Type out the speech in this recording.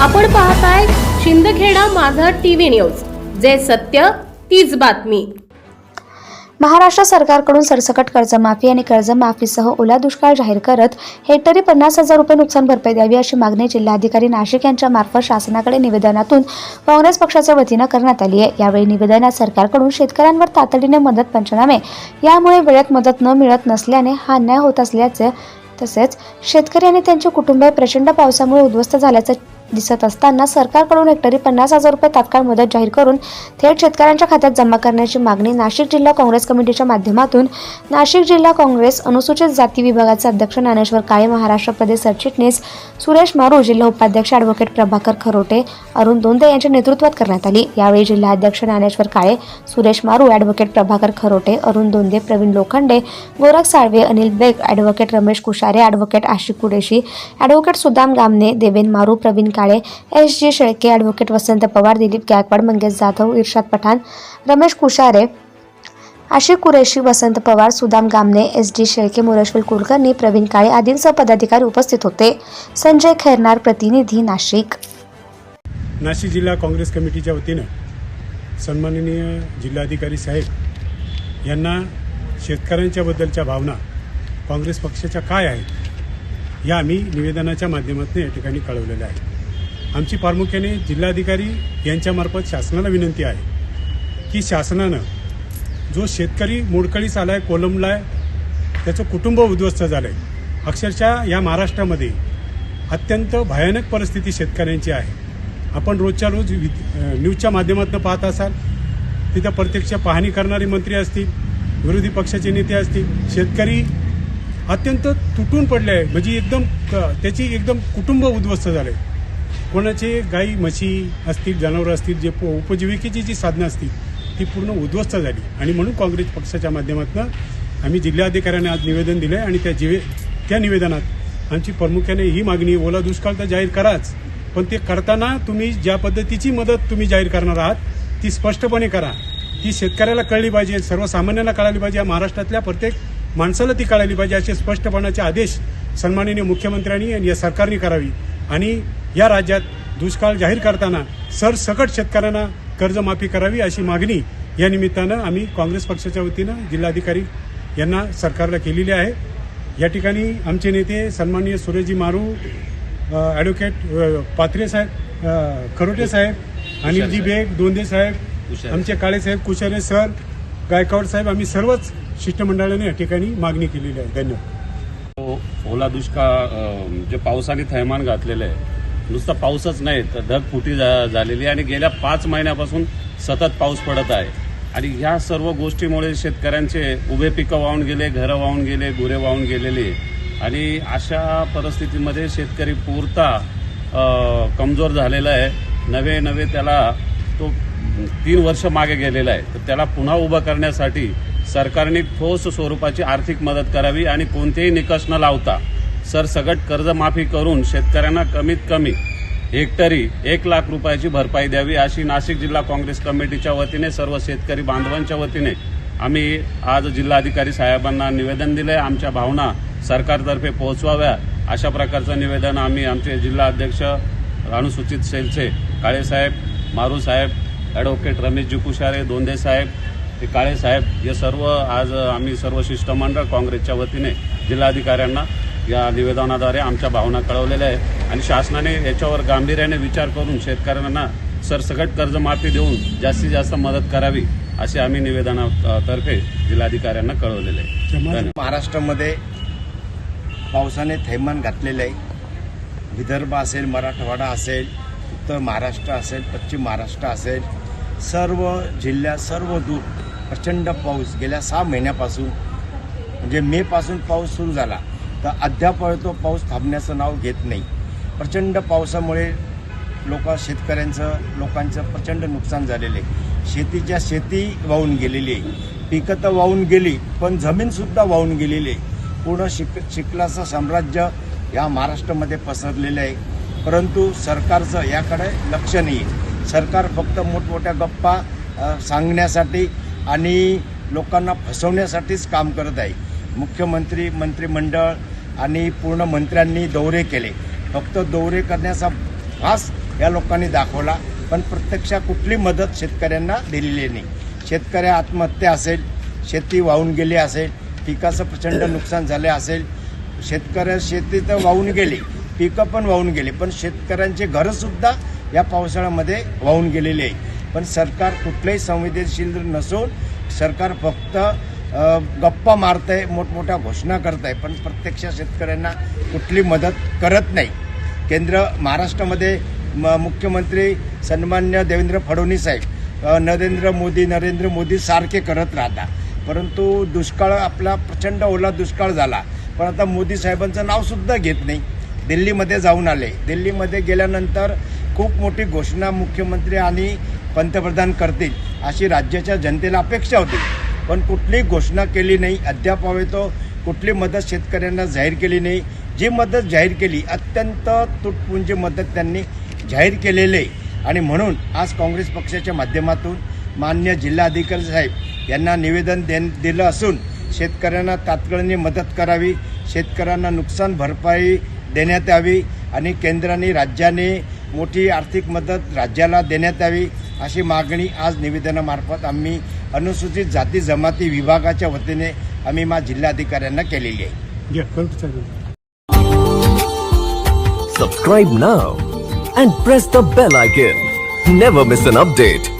आपण पाहताय शिंदखेडा माझा टीव्ही न्यूज. जे सत्य तीच बातमी. महाराष्ट्र सरकारकडून सरसकट कर्जमाफी आणि कर्जमाफीसह ओला दुष्काळ जाहीर करत हेक्टरी पन्नास हजार रुपये नुकसान भरपाई द्यावी अशी मागणी जिल्हाधिकारी नाशिक यांच्या मार्फत शासनाकडे निवेदनातून काँग्रेस पक्षाच्या वतीनं करण्यात आली आहे. यावेळी निवेदनात सरकारकडून शेतकऱ्यांवर तातडीने मदत पंचनामे यामुळे वेळेत मदत न मिळत नसल्याने हा अन्याय होत असल्याचे तसेच शेतकरी आणि त्यांचे कुटुंब प्रचंड पावसामुळे उद्ध्वस्त झाल्याचं दिसत असताना सरकारकडून हेक्टरी पन्नास हजार रुपये तात्काळ मदत जाहीर करून थेट शेतकऱ्यांच्या खात्यात जमा करण्याची मागणी नाशिक जिल्हा काँग्रेस कमिटीच्या माध्यमातून नाशिक जिल्हा काँग्रेस अनुसूचित जाती विभागाचे अध्यक्ष ज्ञानेश्वर काळे महाराष्ट्र प्रदेश सरचिटणीस सुरेश मारू जिल्हा उपाध्यक्ष ॲडव्होकेट प्रभाकर खरोटे अरुण दोंदे यांच्या नेतृत्वात करण्यात आली. यावेळी जिल्हाध्यक्ष Dnyaneshwar Kale Suresh Maru advocate Prabhakar Kharote Arun Donde Pravin Lokhande Gorakh Salve Anil Baig advocate Ramesh Kushare advocate Ashik Kudeshi advocate Sudam Gamne Deven Maru Pravin Kale S G Shelke advocate Vasant Pawar Dilip Gaikwad Mangesh Jadhav Irshad Pathan Ramesh Kushare Ashik Qureshi Vasant Pawar Sudam Gamne S D Shelke Mureshwar Kulkarni Pravin Kale आदींसह पदाधिकारी उपस्थित होते. संजय खैरनार प्रतिनिधी नाशिक. नाशिक जिल्हा काँग्रेस कमिटीच्या वतीनं सन्माननीय जिल्हाधिकारी साहेब यांना शेतकऱ्यांच्याबद्दलच्या भावना काँग्रेस पक्षाच्या काय आहेत या आम्ही निवेदनाच्या माध्यमातून या ठिकाणी कळवलेल्या आहेत. आमची प्रामुख्याने जिल्हाधिकारी यांच्यामार्फत शासनाला विनंती आहे की शासनानं जो शेतकरी मोडकळीस आला आहे कोलमला आहे त्याचं कुटुंब उद्ध्वस्त झालं आहे अक्षरशः या महाराष्ट्रामध्ये अत्यंत भयानक परिस्थिती शेतकऱ्यांची आहे. आपण रोजच्या रोज न्यूजच्या माध्यमातून पाहत असाल. तिथं प्रत्यक्ष पाहणी करणारे मंत्री असतील विरोधी पक्षाचे नेते असतील. शेतकरी अत्यंत तुटून पडले आहे. म्हणजे एकदम त्याची एकदम कुटुंब उद्ध्वस्त झाले कोणाचे गाई म्हशी असतील जनावरं असतील जे प- उपजीविकेची जी साधनं असतील ती पूर्ण उद्ध्वस्त झाली. आणि म्हणून काँग्रेस पक्षाच्या माध्यमातून आम्ही जिल्हाधिकाऱ्यांना आज निवेदन दिलं आहे आणि त्या जिवे त्या निवेदनात आमची प्रामुख्याने ही मागणी ओला दुष्काळ तर जाहीर कराच. पण ते करताना तुम्ही ज्या पद्धतीची मदत तुम्ही जाहीर करणार आहात ती स्पष्टपणे करा. ती शेतकऱ्याला कळली पाहिजे सर्वसामान्यांना कळाली पाहिजे या महाराष्ट्रातल्या प्रत्येक माणसाला ती कळाली पाहिजे असे स्पष्टपणाचे आदेश सन्माननीय मुख्यमंत्र्यांनी आणि या सरकारने करावी. आणि या राज्यात दुष्काळ जाहीर करताना सरसकट शेतकऱ्यांना कर्जमाफी करावी अशी मागणी या निमित्तानं आम्ही काँग्रेस पक्षाच्या वतीनं जिल्हाधिकारी यांना सरकारला केलेली आहे. या ठिकाणी आमचे नेते सन्माननीय सुरेशजी मारू ॲडव्होकेट पात्रे साहेब खरोटे साहेब अनिलजी बेग दोंदे साहेब. आमचे काळे साहेब कुशारे सर गायकवाड साहेब आम्ही सर्वच शिष्टमंडळाने या ठिकाणी मागणी केलेली आहे. धन्यवाद. ओला दुष्काळ जे पावसाने थैमान घातलेलं आहे नुसतं पाऊसच नाही तर ढगफुटी झालेली आहे आणि गेल्या पाच महिन्यापासून सतत पाऊस पडत आहे. आणि ह्या सर्व गोष्टीमुळे शेतकऱ्यांचे उभे पिकं वाहून गेले घरं वाहून गेले गुरे वाहून गेलेले. आणि अशा परिस्थितीमध्ये शेतकरी पुरता कमजोर झालेला आहे. नवे नवे त्याला तो तीन वर्ष मागे गेलेला आहे. तर त्याला पुन्हा उभं करण्यासाठी सरकारने ठोस स्वरूपाची आर्थिक मदत करावी आणि कोणतेही निकष न लावता सरसगट कर्जमाफी करून शेतकऱ्यांना कमीत कमी हेक्टरी एक लाख रुपयाची भरपाई द्यावी अशी नाशिक जिल्हा काँग्रेस कमिटीच्या वतीने सर्व शेतकरी बांधवांच्या वतीने आम्ही आज जिल्हाधिकारी साहेबांना निवेदन दिलंय. आमच्या भावना सरकारतर्फे पोहोचवाव्या अशा प्रकारचं निवेदन आम्ही आमचे जिल्हा अध्यक्ष अनुसूचित सेलचे काळेसाहेब मारू साहेब ॲडव्होकेट रमेशजी कुशारे दोंदे साहेब ते काळे साहेब हे सर्व आज आम्ही सर्व शिष्टमंडळ काँग्रेसच्या वतीने जिल्हाधिकाऱ्यांना या निवेदनाद्वारे आमच्या भावना कळवलेल्या आहे आणि शासनाने याच्यावर गांभीर्याने विचार करून शेतकऱ्यांना सरसकट कर्जमाफी देऊन जास्तीत जास्त मदत करावी असे आम्ही निवेदनातर्फे जिल्हाधिकाऱ्यांना कळवलेले आहे. महाराष्ट्रामध्ये पावसाने थैमान घातलेलं आहे. विदर्भ असेल मराठवाडा असेल उत्तर महाराष्ट्र असेल पश्चिम महाराष्ट्र असेल सर्व जिल्ह्यात सर्व दूर प्रचंड पाऊस गेल्या सहा महिन्यापासून म्हणजे मेपासून पाऊस सुरू झाला. तर अद्याप तो पाऊस थांबण्याचं नाव घेत नाही. प्रचंड पावसामुळे लोक शेतकऱ्यांचं लोकांचं प्रचंड नुकसान झालेलं आहे. शेतीच्या शेती वाहून गेलेली आहे. पिकं तर वाहून गेली पण जमीनसुद्धा वाहून गेलेली आहे. पूर्ण शिक शिकलाचं साम्राज्य या महाराष्ट्रामध्ये पसरलेलं आहे. परंतु सरकारचं याकडे लक्ष नाही आहे सरकार फक्त मोठमोठ्या गप्पा सांगण्यासाठी आणि लोकांना फसवण्यासाठीच काम करत आहे. मुख्यमंत्री मंत्रिमंडळ आणि पूर्ण मंत्र्यांनी दौरे केले. फक्त दौरे करण्याचा भास या लोकांनी दाखवला पण प्रत्यक्ष कुठली मदत शेतकऱ्यांना दिलेली नाही. शेतकऱ्या आत्महत्या असेल शेती वाहून गेली असेल पिकाचं प्रचंड नुकसान झाले असेल शेतकऱ्या शेती तर वाहून गेली पिकं पण वाहून गेली पण शेतकऱ्यांचे घरंसुद्धा या पावसाळ्यामध्ये वाहून गेलेली आहे. पण सरकार कुठलंही संवेदनशील नसून सरकार फक्त गप्पा मारत आहे मोठमोठ्या घोषणा करत आहे पण प्रत्यक्ष शेतकऱ्यांना कुठली मदत करत नाही. केंद्र महाराष्ट्रामध्ये म मुख्यमंत्री सन्मान्य देवेंद्र फडणवीस साहेब नरेंद्र मोदी नरेंद्र मोदी सारखे करत राहतात परंतु दुष्काळ आपला प्रचंड ओला दुष्काळ झाला. पण आता मोदी साहेबांचं नावसुद्धा घेत नाही. दिल्लीमध्ये जाऊन आले. दिल्लीमध्ये गेल्यानंतर खूप मोठी घोषणा मुख्यमंत्री आणि पंतप्रधान करतील अशी राज्याच्या जनतेला अपेक्षा होती. पण कुठली घोषणा केली नाही. अद्याप हवे तो कुठली मदत शेतकऱ्यांना जाहीर केली नाही. जी मदत जाहीर केली अत्यंत तुटपुंजी मदत त्यांनी जाहीर केलेली आहे. आणि म्हणून आज काँग्रेस पक्षाच्या माध्यमातून मान्य जिल्हाधिकारी साहेब यांना निवेदन दे दिलं असून शेतकऱ्यांना तात्काळने मदत करावी शेतकऱ्यांना नुकसान भरपाई देण्यात यावी आणि केंद्राने राज्याने मोठी आर्थिक मदत राज्याला देण्यात यावी अशी मागणी आज निवेदनामार्फत आम्ही अनुसूचित जाती जमाती विभागाच्या वतीने आम्ही मा जिल्हाधिकाऱ्यांना केलेली आहे subscribe now and press the bell icon. Never miss an update.